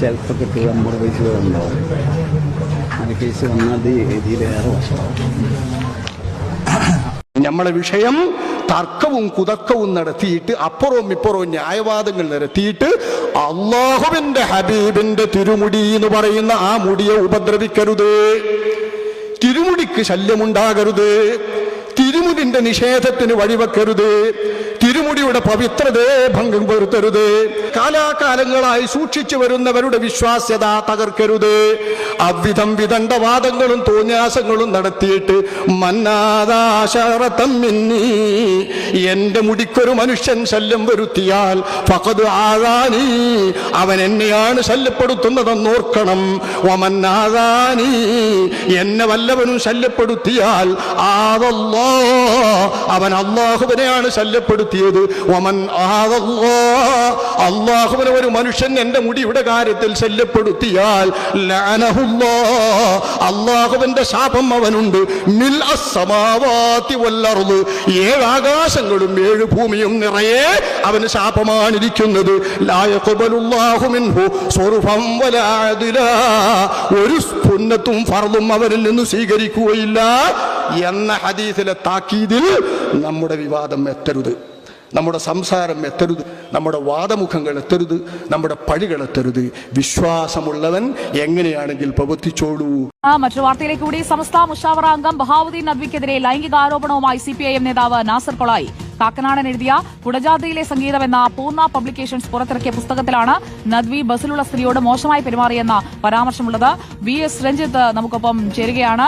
ചിലപ്പോൾ കിട്ടുക അമ്പത് പൈസ ഉണ്ടാവും അത് കേസ് വന്നാൽ ഇതിലേറെ വശമാവും നമ്മളെ വിഷയം തർക്കവും കുതക്കവും നടത്തിയിട്ട് അപ്പുറവും ഇപ്പുറവും ന്യായവാദങ്ങൾ നടത്തിയിട്ട് അള്ളാഹുവിന്റെ ഹബീബിന്റെ തിരുമുടി എന്ന് പറയുന്ന ആ മുടിയെ ഉപദ്രവിക്കരുത്. തിരുമുടിക്ക് ശല്യമുണ്ടാകരുത്. തിരുമുടിന്റെ നിഷേധത്തിന് വഴിവെക്കരുത്. തിരുമുടിയുടെ പവിത്രതയെ ഭംഗം വരുത്തരുത് കാലാകാലങ്ങളായി സൂക്ഷിച്ചു വരുന്നവരുടെ വിശ്വാസ്യത തകർക്കരുത്. അവിധം വിദണ്ഡവാദങ്ങളും തോന്യാസങ്ങളും നടത്തിയിട്ട് മന്നാദാശറത്തം മിന്നി. എന്റെ മുടിക്കൊരു മനുഷ്യൻ ശല്യം വരുത്തിയാൽ ഫഖദ് ആദാനി. അവൻ എന്നെയാണ് ശല്യപ്പെടുത്തുന്നതെന്ന് ഓർക്കണം ഒമന്നാദാനി എന്നെ വല്ലവനും ശല്യപ്പെടുത്തിയാൽ ആദല്ലോ. അവൻ അള്ളാഹുവിനെയാണ് ശല്യപ്പെടുത്തിയത് ഒമൻ അള്ളാഹുവിനെ ഒരു മനുഷ്യൻ എന്റെ മുടിയുടെ കാര്യത്തിൽ ശല്യപ്പെടുത്തിയാൽ അള്ളാഹുവിന്റെ ശാപം അവനുണ്ട്. മിൽ ഏഴ് ആകാശങ്ങളും ഏഴ് ഭൂമിയും നിറയെ അവന് ശാപമാണിരിക്കുന്നത്. ഒരു പുന്നത്തും ഫർദും അവനിൽ നിന്ന് സ്വീകരിക്കുകയില്ല എന്ന ഹദീസിലെ താക്കീതിൽ നമ്മുടെ വിവാദം എത്തരുത്. നമ്മുടെ സംസാരം എത്തരുത് നമ്മുടെ വാദമുഖങ്ങൾ എത്തരുത് നമ്മുടെ പഴികൾ എത്തരുത്. വിശ്വാസമുള്ളവൻ എങ്ങനെയാണെങ്കിൽ പ്രവർത്തിച്ചോളൂ. മറ്റൊരു വാർത്തയിലേക്ക് കൂടി. സമസ്ത മുഷാവറ അംഗം ബഹാവുദ്ദീൻ നദ്വിക്കെതിരെ ലൈംഗിക ആരോപണവുമായി സിപിഐഎം നേതാവ് നാസർ കൊളായി. കാക്കനാടൻ എഴുതിയ കുടജാതിയിലെ സംഗീതം എന്ന പൂർണ പബ്ലിക്കേഷൻസ് പുറത്തിറക്കിയ പുസ്തകത്തിലാണ് നദ്വി ബസിലുള്ള സ്ത്രീയോട് മോശമായി പെരുമാറിയെന്ന പരാമർശമുള്ളത്. വി എസ് രഞ്ജിത്ത് നമുക്കൊപ്പം ചേരുകയാണ്.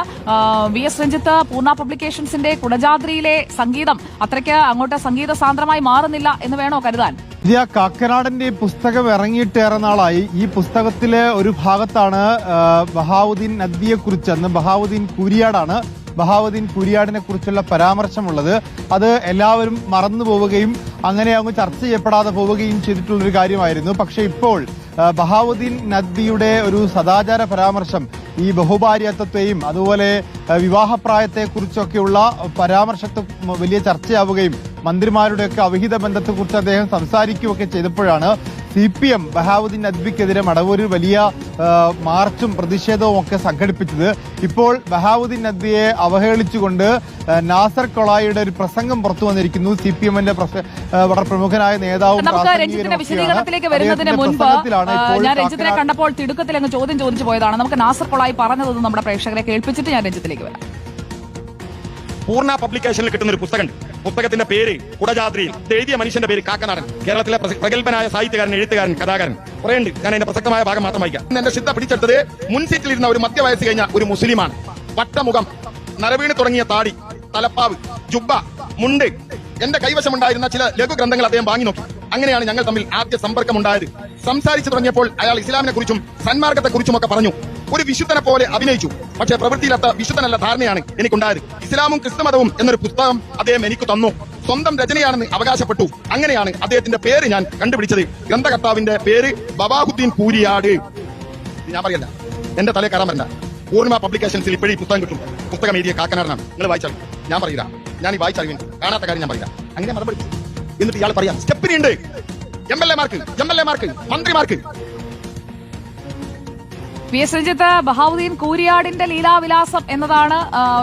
വി എസ് രഞ്ജിത്ത് പൂർണ പബ്ലിക്കേഷൻസിന്റെ കുടജാദ്രിയിലെ സംഗീതം അത്രയ്ക്ക് അങ്ങോട്ട് സംഗീത സാന്ദ്രമായി മാറുന്നില്ല എന്ന് വേണോ കരുതാൻ? വിദ്യ ആ ഈ പുസ്തകം ഇറങ്ങിയിട്ട് ഏറെ നാളായി. ഈ പുസ്തകത്തിലെ ഒരു ഭാഗത്താണ് ബഹാവുദ്ദീൻ നദ്വിയെ കുറിച്ച് അന്ന് ബഹാവുദ്ദീൻ കുരിയാടാണ്. ബഹാവുദ്ദീൻ കുരിയാടിനെ കുറിച്ചുള്ള പരാമർശമുള്ളത്. അത് എല്ലാവരും മറന്നു പോവുകയും അങ്ങനെ അങ്ങ് ചർച്ച ചെയ്യപ്പെടാതെ പോവുകയും ചെയ്തിട്ടുള്ളൊരു കാര്യമായിരുന്നു. പക്ഷേ ഇപ്പോൾ ബഹാവുദ്ദീൻ നദ്വിയുടെ ഒരു സദാചാര പരാമർശം ഈ ബഹുഭാര്യത്വത്തെയും അതുപോലെ വിവാഹപ്രായത്തെക്കുറിച്ചൊക്കെയുള്ള പരാമർശത്തെ വലിയ ചർച്ചയാവുകയും മന്ത്രിമാരുടെയൊക്കെ അവിഹിത ബന്ധത്തെക്കുറിച്ച് അദ്ദേഹം സംസാരിക്കുകയൊക്കെ ചെയ്തപ്പോഴാണ് സി പി എം ബഹാവുദ്ദീൻ നദ്വിക്കെതിരെ മടവൂരിൽ വലിയ മാർച്ചും പ്രതിഷേധവും ഒക്കെ സംഘടിപ്പിച്ചത്. ഇപ്പോൾ ബഹാവുദ്ദീൻ നദ്വിയെ അവഹേളിച്ചുകൊണ്ട് നാസർ കൊളായിയുടെ ഒരു പ്രസംഗം പുറത്തു വന്നിരിക്കുന്നു. സി പി എമ്മിന്റെ വളരെ പ്രമുഖനായ നേതാവും. വിശദീകരണത്തിലേക്ക് വരുന്നതിന് മുൻപ് ഞാൻ രഞ്ജിത്തിനെ കണ്ടപ്പോൾ തിടുക്കത്തിൽ അങ്ങ് ചോദ്യം ചോദിച്ചു പോയതാണ്. നമുക്ക് നാസർ കൊളായി പറഞ്ഞതൊന്നും നമ്മുടെ പ്രേക്ഷകരെ കേൾപ്പിച്ചിട്ട് ഞാൻ രഞ്ജിത്തിലേക്ക് വരാം. പൂർണ പബ്ലിക്കേഷനിൽ കിട്ടുന്ന ഒരു പുസ്തകമുണ്ട് പുസ്തകത്തിന്റെ പേര് കുടജാദ്രി. എഴുതിയ മനുഷ്യന്റെ പേര് കാക്കനാടൻ. കേരളത്തിലെ പ്രഗത്ഭനായ സാഹിത്യകാരൻ എഴുത്തുകാരൻ കഥാകാരൻ. കുറേ ഞാൻ അതിന്റെ പ്രസക്തമായ ഭാഗം മാത്രം വായിക്കാം. എന്റെ ശ്രദ്ധ പിടിച്ചെടുത്തത് മുൻ സീറ്റിലിരുന്ന ഒരു മധ്യവയസ്സ് കഴിഞ്ഞ ഒരു മുസ്ലിമാണ്. വട്ടമുഖം നരവീണ് തുടങ്ങിയ താടി തലപ്പാവ് ജുബ്ബ മുണ്ട്. എന്റെ കൈവശമുണ്ടായിരുന്ന ചില ലഘു ഗ്രന്ഥങ്ങൾ അദ്ദേഹം വാങ്ങി നോക്കി. അങ്ങനെയാണ് ഞങ്ങൾ തമ്മിൽ ആദ്യ സമ്പർക്കമുണ്ടായത്. സംസാരിച്ചു തുടങ്ങിയപ്പോൾ അയാൾ ഇസ്ലാമിനെ കുറിച്ചും സന്മാർഗത്തെ കുറിച്ചും ഒക്കെ പറഞ്ഞു. ഒരു വിശുദ്ധനെ പോലെ അഭിനയിച്ചു. പക്ഷെ പ്രവൃത്തിയിലത്ത വിശുദ്ധനല്ല ധാരണയാണ് എനിക്കുണ്ടായത്. ഇസ്ലാമും ക്രിസ്തുമതവും എന്നൊരു പുസ്തകം അദ്ദേഹം എനിക്ക് തന്നു. സ്വന്തം രചനയാണെന്ന് അവകാശപ്പെട്ടു. അങ്ങനെയാണ് അദ്ദേഹത്തിന്റെ പേര് ഞാൻ കണ്ടുപിടിച്ചത്. ഗ്രന്ഥകർത്താവിന്റെ പേര് ബബാഹുദ്ദീൻ പൂരിയാട്. ഞാൻ പറയല്ല. എന്റെ തലേ കയറാൻ വരണ്ട പൂർണിമ പബ്ലിക്കേഷൻസിൽ ഇപ്പോഴും പുസ്തകം കിട്ടും. പുസ്തകം എഴുതിയ കാക്കനാടനാണ്. നിങ്ങൾ വായിച്ചാൽ ഞാൻ പറയില്ല. ഞാൻ ഈ വായിച്ചറിയും കാണാത്ത കാര്യം ഞാൻ പറയില്ല. അങ്ങനെ മറുപടി. എന്നിട്ട് ഇയാൾ പറയാം സ്റ്റെപ്പിനുണ്ട്. എം എൽ മാർക്ക് എം എൽ എമാർക്ക് മന്ത്രിമാർക്ക്. പി എസ് രഞ്ജിത്ത് ബഹാവുദ്ദീൻ കൂരിയാടിന്റെ ലീലാവിലാസം എന്നതാണ്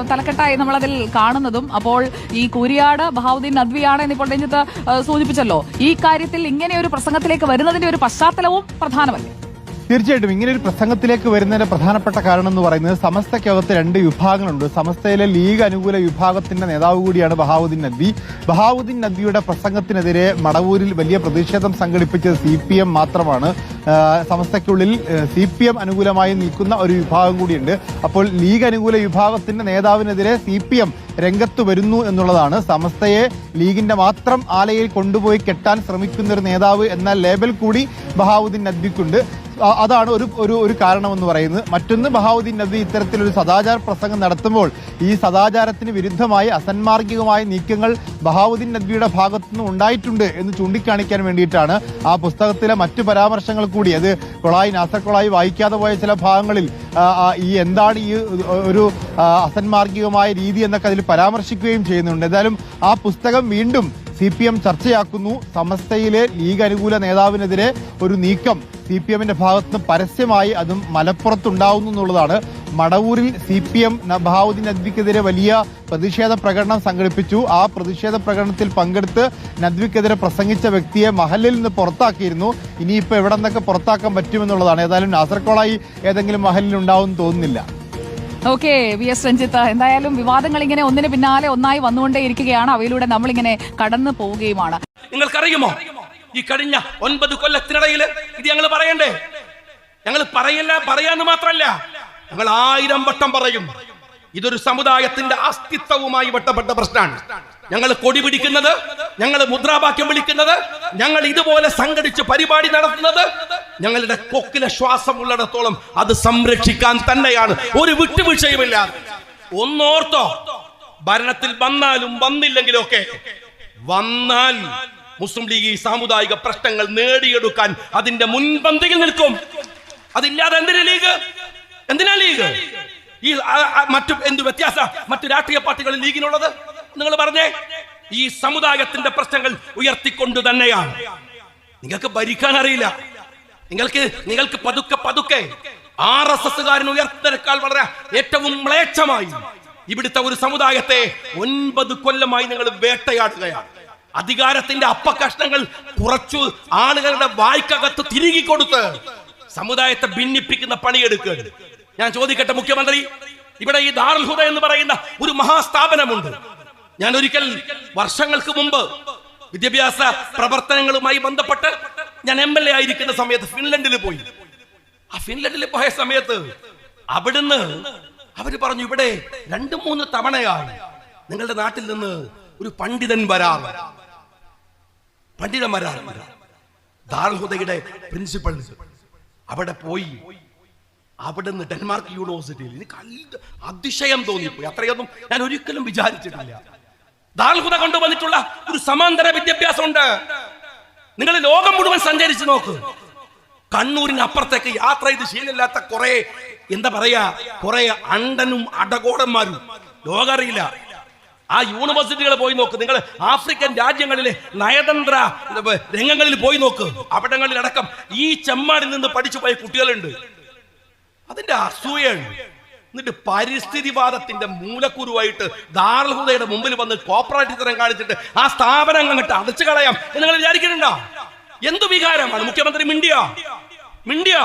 തലക്കെട്ടായി നമ്മളതിൽ കാണുന്നതും. അപ്പോൾ ഈ കൂരിയാട് ബഹാവുദ്ദീൻ നദ്വിയാണ് എന്നിപ്പോൾ രഞ്ജിത്ത് സൂചിപ്പിച്ചല്ലോ. ഈ കാര്യത്തിൽ ഇങ്ങനെ ഒരു പ്രസംഗത്തിലേക്ക് വരുന്നതിന്റെ ഒരു പശ്ചാത്തലവും പ്രധാനമല്ലേ. തീർച്ചയായിട്ടും ഇങ്ങനെ ഒരു പ്രസംഗത്തിലേക്ക് വരുന്നതിന്റെ പ്രധാനപ്പെട്ട കാരണം എന്ന് പറയുന്നത് സമസ്തയ്ക്കകത്ത് രണ്ട് വിഭാഗങ്ങളുണ്ട്. സമസ്തയിലെ ലീഗ് അനുകൂല വിഭാഗത്തിന്റെ നേതാവ് കൂടിയാണ് ബഹാവുദ്ദീൻ നദ്വി. ബഹാവുദ്ദീൻ നദ്വിയുടെ പ്രസംഗത്തിനെതിരെ മടവൂരിൽ വലിയ പ്രതിഷേധം സംഘടിപ്പിച്ചത് സി പി എം മാത്രമാണ്. സമസ്തയ്ക്കുള്ളിൽ സി പി എം അനുകൂലമായി നിൽക്കുന്ന ഒരു വിഭാഗം കൂടിയുണ്ട്. അപ്പോൾ ലീഗ് അനുകൂല വിഭാഗത്തിന്റെ നേതാവിനെതിരെ സി പി എം രംഗത്ത് വരുന്നു എന്നുള്ളതാണ്. സമസ്തയെ ലീഗിന്റെ മാത്രം ആലയിൽ കൊണ്ടുപോയി കെട്ടാൻ ശ്രമിക്കുന്ന ഒരു നേതാവ് എന്ന ലേബൽ കൂടി ബഹാവുദ്ദീൻ നദ്വിക്കുണ്ട്. അതാണ് ഒരു ഒരു ഒരു കാരണമെന്ന് പറയുന്നത്. മറ്റൊന്ന് ബഹാവുദ്ദീൻ നബി ഇത്തരത്തിലൊരു സദാചാര പ്രസംഗം നടത്തുമ്പോൾ ഈ സദാചാരത്തിന് വിരുദ്ധമായി അസന്മാർഗികമായ നീക്കങ്ങൾ ബഹാവുദ്ദീൻ നദ്വിയുടെ ഭാഗത്തുനിന്ന് ഉണ്ടായിട്ടുണ്ട് എന്ന് ചൂണ്ടിക്കാണിക്കാൻ വേണ്ടിയിട്ടാണ് ആ പുസ്തകത്തിലെ മറ്റു പരാമർശങ്ങൾ കൂടി. അത് കൊളായി നാസർ കൊളായി വായിക്കാതെ പോയ ചില ഭാഗങ്ങളിൽ ഈ എന്താണ് ഈ ഒരു അസന്മാർഗികമായ രീതി എന്നൊക്കെ അതിൽ പരാമർശിക്കുകയും ചെയ്യുന്നുണ്ട്. എന്തായാലും ആ പുസ്തകം വീണ്ടും സി പി എം ചർച്ചയാക്കുന്നു. സമസ്തയിലെ ലീഗ് അനുകൂല നേതാവിനെതിരെ ഒരു നീക്കം സി പി എമ്മിന്റെ ഭാഗത്തുനിന്ന് പരസ്യമായി അതും മലപ്പുറത്തുണ്ടാവുന്നു എന്നുള്ളതാണ്. മടവൂരിൽ സി പി എം ബഹാവുദ്ദീൻ നദ്വിക്കെതിരെ വലിയ പ്രതിഷേധ പ്രകടനം സംഘടിപ്പിച്ചു. ആ പ്രതിഷേധ പ്രകടനത്തിൽ പങ്കെടുത്ത് നദ്വിക്കെതിരെ പ്രസംഗിച്ച വ്യക്തിയെ മഹലിൽ നിന്ന് പുറത്താക്കിയിരുന്നു. ഇനിയിപ്പോൾ എവിടെ നിന്നൊക്കെ പുറത്താക്കാൻ പറ്റുമെന്നുള്ളതാണ്. ഏതായാലും നാസർക്കോളായി ഏതെങ്കിലും മഹലിൽ ഉണ്ടാവും തോന്നുന്നില്ല. Okay V S Ranjith. എന്തായാലും വിവാദങ്ങൾ ഇങ്ങനെ ഒന്നിന് പിന്നാലെ ഒന്നായി വന്നുകൊണ്ടേ ഇരിക്കുകയാണ് അവയിലൂടെ നമ്മളിങ്ങനെ കടന്നു പോവുകയുമാണ്. നിങ്ങൾക്കറിയുമോ? ഈ കഴിഞ്ഞ ഒൻപത് കൊല്ലത്തിനിടയിൽ ഇത് ഞങ്ങൾ പറയണ്ടേ? ഞങ്ങൾ പറയില്ല പറയാന്ന് മാത്രല്ല. ഞങ്ങൾ ആയിരം വട്ടം പറയും. ഇതൊരു സമുദായത്തിന്റെ അസ്തിത്വവുമായി ബന്ധപ്പെട്ട പ്രശ്നമാണ്. ഞങ്ങൾ കൊടി പിടിക്കുന്നത് ഞങ്ങൾ മുദ്രാവാക്യം വിളിക്കുന്നത് ഞങ്ങൾ ഇതുപോലെ സംഘടിച്ച് പരിപാടി നടത്തുന്നത് ഞങ്ങളുടെ കൊക്കിലെ ശ്വാസം ഉള്ളിടത്തോളം അത് സംരക്ഷിക്കാൻ തന്നെയാണ്. ഒരു വിട്ടുവീഴ്ചയുമില്ല ഒന്നോർത്തോ ഭരണത്തിൽ വന്നാലും വന്നില്ലെങ്കിലും ഒക്കെ വന്നാൽ മുസ്ലിം ലീഗ് ഈ സാമുദായിക പ്രശ്നങ്ങൾ നേടിയെടുക്കാൻ അതിന്റെ മുൻപന്തിയിൽ നിൽക്കും. അതില്ലാതെ എന്തിനാ ലീഗ്? എന്തിനാ ലീഗ്? ഈ മറ്റു എന്ത് വ്യത്യാസ? മറ്റു രാഷ്ട്രീയ പാർട്ടികളിൽ ലീഗിനുള്ളത്? നിങ്ങൾ പറഞ്ഞേ ഈ സമുദായത്തിന്റെ പ്രശ്നങ്ങൾ ഉയർത്തിക്കൊണ്ട് തന്നെയാണ്. നിങ്ങൾക്ക് ഭരിക്കാൻ അറിയില്ല. നിങ്ങൾക്ക് നിങ്ങൾക്ക് പതുക്കെ പതുക്കെ ആർ എസ് എസ്സുകാരൻ ഉയർത്തിനേക്കാൾ വളരെ ഏറ്റവും മ്ലേച്ഛമായി ഇവിടുത്തെ ഒരു സമുദായത്തെ ഒൻപത് കൊല്ലമായി നിങ്ങൾ വേട്ടയാടുകയാണ്. അധികാരത്തിന്റെ അപ്പകഷ്ണങ്ങൾ കുറച്ചു ആളുകളുടെ വായ്ക്കകത്ത് തിരികെ കൊടുത്ത് സമുദായത്തെ ഭിന്നിപ്പിക്കുന്ന പണിയെടുക്കുക ഞാൻ ചോദിക്കട്ടെ മുഖ്യമന്ത്രി ഇവിടെ ഈ ദാർഹുദ എന്ന് പറയുന്ന ഒരു മഹാസ്ഥാപനമുണ്ട്. ഞാൻ ഒരിക്കൽ വർഷങ്ങൾക്ക് മുമ്പ് വിദ്യാഭ്യാസ പ്രവർത്തനങ്ങളുമായി ബന്ധപ്പെട്ട് ഞാൻ എം എൽ എ ആയിരിക്കുന്ന സമയത്ത് ഫിൻലൻഡിൽ പോയി. ആ ഫിൻലൻഡിൽ പോയ സമയത്ത് അവിടുന്ന് അവർ പറഞ്ഞു ഇവിടെ രണ്ടു മൂന്ന് തവണയാണ് നിങ്ങളുടെ നാട്ടിൽ നിന്ന് ഒരു പണ്ഡിതൻ വരാറ്. പണ്ഡിതൻ വരാറ് ദാർഹുദയുടെ പ്രിൻസിപ്പൽ അവിടെ പോയി. അവിടുന്ന് ഡെൻമാർക്ക് യൂണിവേഴ്സിറ്റിയിൽ എനിക്ക് അതിശയം തോന്നിപ്പോയി. അത്രയൊന്നും ഞാൻ ഒരിക്കലും വിചാരിച്ചിട്ടില്ല. ദാൽഹുദ കൊണ്ടുവന്നിട്ടുള്ള ഒരു സമാന്തര വിദ്യാഭ്യാസം ഉണ്ട് നിങ്ങൾ ലോകം മുഴുവൻ സഞ്ചരിച്ചു നോക്ക്. കണ്ണൂരിന് അപ്പുറത്തേക്ക് യാത്ര ചെയ്ത് ശീലമില്ലാത്ത കുറെ എന്താ പറയാ കുറെ അണ്ടനും അടകോടന്മാരും. ലോകം അറിയില്ല ആ യൂണിവേഴ്സിറ്റികൾ പോയി നോക്ക്. നിങ്ങൾ ആഫ്രിക്കൻ രാജ്യങ്ങളിലെ നയതന്ത്ര രംഗങ്ങളിൽ പോയി നോക്ക്. അവിടങ്ങളിലടക്കം ഈ ചെമ്മാടിൽ നിന്ന് പഠിച്ചു പോയ കുട്ടികളുണ്ട്. അതിന്റെ അസൂയാണ് എന്നിട്ട് പരിസ്ഥിതിവാദത്തിന്റെ മൂലക്കുരുവായിട്ട് ദാർഹുദയുടെ മുമ്പിൽ വന്ന് കോപ്പറേറ്റീവ് തരം കാണിച്ചിട്ട് ആ സ്ഥാപനം അങ്ങോട്ട് അടച്ചു കളയാം എന്ന് നിങ്ങൾ വിചാരിക്കുന്നുണ്ടോ? എന്തു വികാരമാണ്? മുഖ്യമന്ത്രി മിണ്ടിയ? മിണ്ടിയ?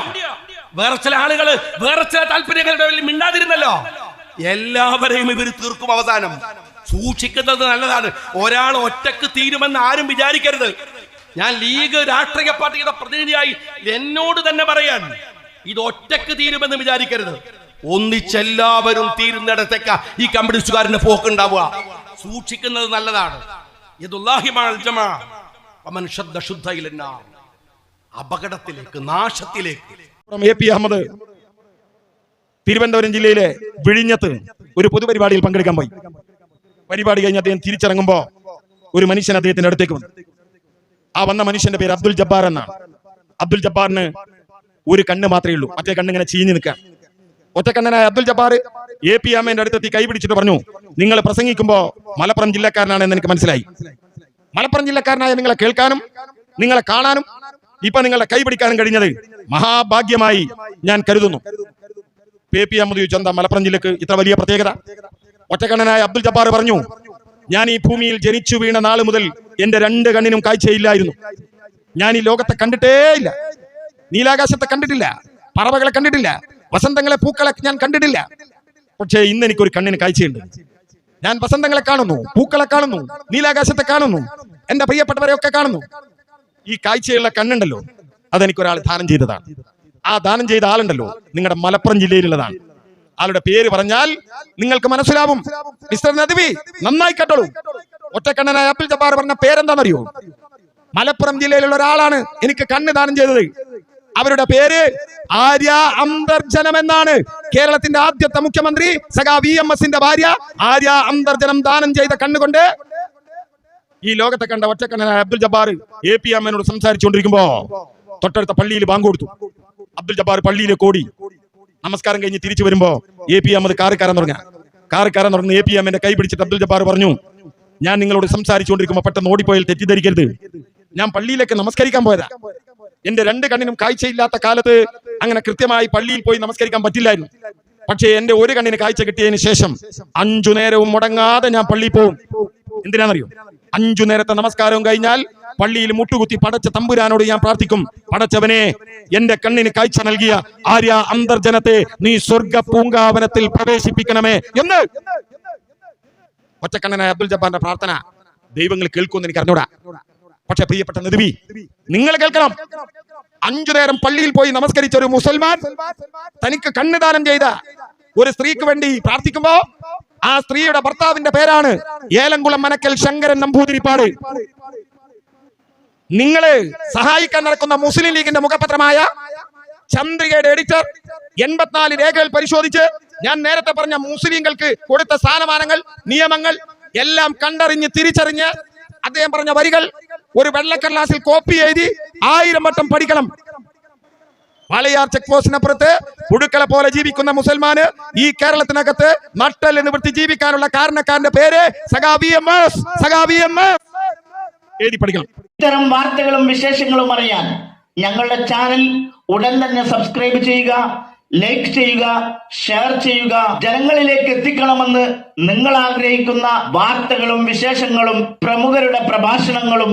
വേറെ ചില ആളുകൾ വേറെ ചില താല്പര്യങ്ങളുടെ മിണ്ടാതിരുന്നല്ലോ? എല്ലാവരെയും ഇവർ തീർക്കും അവസാനം. സൂക്ഷിക്കുന്നത് നല്ലതാണ്. ഒരാൾ ഒറ്റയ്ക്ക് തീരുമെന്ന് ആരും വിചാരിക്കരുത്. ഞാൻ ലീഗ് രാഷ്ട്രീയ പാർട്ടിയുടെ പ്രതിനിധിയായി എന്നോട് തന്നെ പറയാൻ ഇത് ഒറ്റയ്ക്ക് തീരുമെന്ന് വിചാരിക്കരുത്. ഒന്നിച്ചെല്ലാവരും തീരുന്നിടത്തേക്ക ഈ കമ്മ്യൂണിസ്റ്റുകാരന് പോക്കുണ്ടാവുക. സൂക്ഷിക്കുന്നത് നല്ലതാണ്. അപകടത്തിലേക്ക് നാശത്തിലേക്ക്. എ പി അഹമ്മദ് തിരുവനന്തപുരം ജില്ലയിലെ വിഴിഞ്ഞത്ത് ഒരു പൊതുപരിപാടിയിൽ പങ്കെടുക്കാൻ പോയി. പരിപാടി കഴിഞ്ഞ് അദ്ദേഹം തിരിച്ചിറങ്ങുമ്പോ ഒരു മനുഷ്യൻ അദ്ദേഹത്തിന്റെ അടുത്തേക്ക് വന്നു. ആ വന്ന മനുഷ്യന്റെ പേര് അബ്ദുൽ ജബ്ബാർ എന്നാണ്. അബ്ദുൽ ജബ്ബാറിന് ഒരു കണ്ണ് മാത്രമേ ഉള്ളൂ. മറ്റേ കണ്ണ് ഇങ്ങനെ ചീഞ്ഞു നിൽക്കാം ഒറ്റക്കണ്ണനായ അബ്ദുൽ ജബ്ബാർ എ പി അമ്മേന്റെ അടുത്തെത്തി കൈ പിടിച്ചിട്ട് പറഞ്ഞു നിങ്ങൾ പ്രസംഗിക്കുമ്പോ മലപ്പുറം ജില്ലക്കാരനാണെന്ന് എനിക്ക് മനസ്സിലായി. മലപ്പുറം ജില്ലക്കാരനായ നിങ്ങളെ കേൾക്കാനും നിങ്ങളെ കാണാനും ഇപ്പൊ നിങ്ങളെ കൈ പിടിക്കാനും കഴിഞ്ഞത് മഹാഭാഗ്യമായി ഞാൻ കരുതുന്നു. പി പി അഹമ്മദ് ചോദിച്ചു മലപ്പുറം ജില്ലക്ക് ഇത്ര വലിയ പ്രത്യേകത? ഒറ്റക്കണ്ണനായ അബ്ദുൽ ജബ്ബാർ പറഞ്ഞു ഞാൻ ഈ ഭൂമിയിൽ ജനിച്ചു വീണ നാൾ മുതൽ എന്റെ രണ്ട് കണ്ണിനും കാഴ്ചയില്ലായിരുന്നു. ഞാൻ ഈ ലോകത്തെ കണ്ടിട്ടേ ഇല്ല. നീലാകാശത്തെ കണ്ടിട്ടില്ല. പറവകളെ കണ്ടിട്ടില്ല. വസന്തങ്ങളെ പൂക്കളെ ഞാൻ കണ്ടിട്ടില്ല. പക്ഷേ ഇന്ന് എനിക്കൊരു കണ്ണിന് കാഴ്ചയുണ്ട്. ഞാൻ വസന്തങ്ങളെ കാണുന്നു പൂക്കളെ കാണുന്നു നീലാകാശത്തെ കാണുന്നു എന്റെ പ്രിയപ്പെട്ടവരെ ഒക്കെ കാണുന്നു. ഈ കാഴ്ചയുള്ള കണ്ണുണ്ടല്ലോ അതെനിക്കൊരാൾ ദാനം ചെയ്തതാണ്. ആ ദാനം ചെയ്ത ആളുണ്ടല്ലോ നിങ്ങളുടെ മലപ്പുറം ജില്ലയിലുള്ളതാണ്. ആളുടെ പേര് പറഞ്ഞാൽ നിങ്ങൾക്ക് മനസ്സിലാവും. മിസ്റ്റർ നദിവി നന്നായി കേട്ടോളൂ. ഒറ്റക്കണ്ണനായ അബ്ദുൽ ജബ്ബാർ പറഞ്ഞ പേരെന്താണെന്നറിയോ മലപ്പുറം ജില്ലയിലുള്ള ഒരാളാണ് എനിക്ക് കണ്ണ് ദാനം ചെയ്തത്. അവരുടെ പേര് ആര്യ അന്തർജനം എന്നാണ്. കേരളത്തിന്റെ ആദ്യത്തെ മുഖ്യമന്ത്രി സഖാ വി എം എസിന്റെ ഭാര്യ ആര്യ അന്തർജനം ദാനം ചെയ്ത കണ്ണുകൊണ്ട് ഈ ലോകത്തെ കണ്ട ഒറ്റക്കണ്ണനായ അബ്ദുൽ ജബ്ബാർ എ പി അമ്മനോട് സംസാരിച്ചുകൊണ്ടിരിക്കുമ്പോ തൊട്ടടുത്ത പള്ളിയിൽ ബാങ്ക് കൊടുത്തു. അബ്ദുൽ ജബ്ബാർ പള്ളിയിലേക്ക് ഓടി. നമസ്കാരം കഴിഞ്ഞ് തിരിച്ചു വരുമ്പോ എ പി അഹമ്മദ് കാറ് കയറാൻ തുടങ്ങ. കാറ് കയറാൻ തുടങ്ങി എ പി എമ്മിന്റെ കൈ പിടിച്ചിട്ട് അബ്ദുൽ ജബ്ബാർ പറഞ്ഞു ഞാൻ നിങ്ങളോട് സംസാരിച്ചുകൊണ്ടിരിക്കുമ്പോൾ പെട്ടെന്ന് ഓടിപ്പോയാൽ തെറ്റിദ്ധരിക്കരുത്. ഞാൻ പള്ളിയിലേക്ക് നമസ്കരിക്കാൻ പോയതാ. എന്റെ രണ്ട് കണ്ണിനും കാഴ്ചയില്ലാത്ത കാലത്ത് അങ്ങനെ കൃത്യമായി പള്ളിയിൽ പോയി നമസ്കരിക്കാൻ പറ്റില്ലായിരുന്നു. പക്ഷേ എന്റെ ഒരു കണ്ണിന് കാഴ്ച കിട്ടിയതിന് ശേഷം അഞ്ചു നേരവും മുടങ്ങാതെ ഞാൻ പള്ളിയിൽ പോകും എന്തിനാണെന്നറിയോ? അഞ്ചു നേരത്തെ നമസ്കാരവും കഴിഞ്ഞാൽ പള്ളിയിൽ മുട്ടുകുത്തി പടച്ച തമ്പുരാനോട് ഞാൻ പ്രാർത്ഥിക്കും. പടച്ചവനെ എന്റെ കണ്ണിന് കാഴ്ച നൽകിയ ആര്യ അന്തർജനത്തെ നീ സ്വർഗ പൂങ്കാവനത്തിൽ പ്രവേശിപ്പിക്കണമേ എന്ന്. ഒറ്റക്കണ്ണനായ അബ്ദുൽ ജബ്ബാന്റെ പ്രാർത്ഥന ദൈവങ്ങൾ കേൾക്കുമെന്ന് എനിക്ക് അറിഞ്ഞൂടാ. പക്ഷെ പ്രിയപ്പെട്ട നദുവി നിങ്ങൾ കേൾക്കണം. അഞ്ചു നേരം പള്ളിയിൽ പോയി നമസ്കരിച്ച ഒരു മുസൽമാൻ തനിക്ക് കണ്ണുദാനം ചെയ്ത ഒരു സ്ത്രീക്ക് വേണ്ടി പ്രാർത്ഥിക്കുമ്പോ ആ സ്ത്രീയുടെ ഭർത്താവിന്റെ പേരാണ് ഏലംകുളം മനക്കൽ ശങ്കരൻ നമ്പൂതിരിപ്പാട്. നിങ്ങൾ സഹായിക്കാൻ നടക്കുന്ന മുസ്ലിം ലീഗിന്റെ മുഖപത്രമായ ചന്ദ്രികയുടെ എഡിറ്റർ എൺപത്തിനാല് രേഖകൾ പരിശോധിച്ച് ഞാൻ നേരത്തെ പറഞ്ഞ മുസ്ലിങ്ങൾക്ക് കൊടുത്ത സ്ഥാനമാനങ്ങൾ നിയമങ്ങൾ എല്ലാം കണ്ടറിഞ്ഞ് തിരിച്ചറിഞ്ഞ് അദ്ദേഹം പറഞ്ഞ വരികൾ ഒരു വെള്ളക്കടലാസിൽ കോപ്പി എഴുതി ആയിരം വട്ടം പഠിക്കണം. മലയാർ ചെക്ക് പോസ്റ്റിനപ്പുറത്ത് പുഴുക്കളെ പോലെ ജീവിക്കുന്ന മുസൽമാന് ഈ കേരളത്തിനകത്ത് നട്ടൽ നിവൃത്തി ജീവിക്കാനുള്ള കാരണക്കാരന്റെ പേര് പഠിക്കണം. ഇത്തരം വാർത്തകളും വിശേഷങ്ങളും അറിയാൻ ഞങ്ങളുടെ ചാനൽ ഉടൻ തന്നെ സബ്സ്ക്രൈബ് ചെയ്യുക ലൈക്ക് ചെയ്യുക ഷെയർ ചെയ്യുക. ജനങ്ങളിലേക്ക് എത്തിക്കണമെന്ന് നിങ്ങൾ ആഗ്രഹിക്കുന്ന വാർത്തകളും വിശേഷങ്ങളും പ്രമുഖരുടെ പ്രഭാഷണങ്ങളും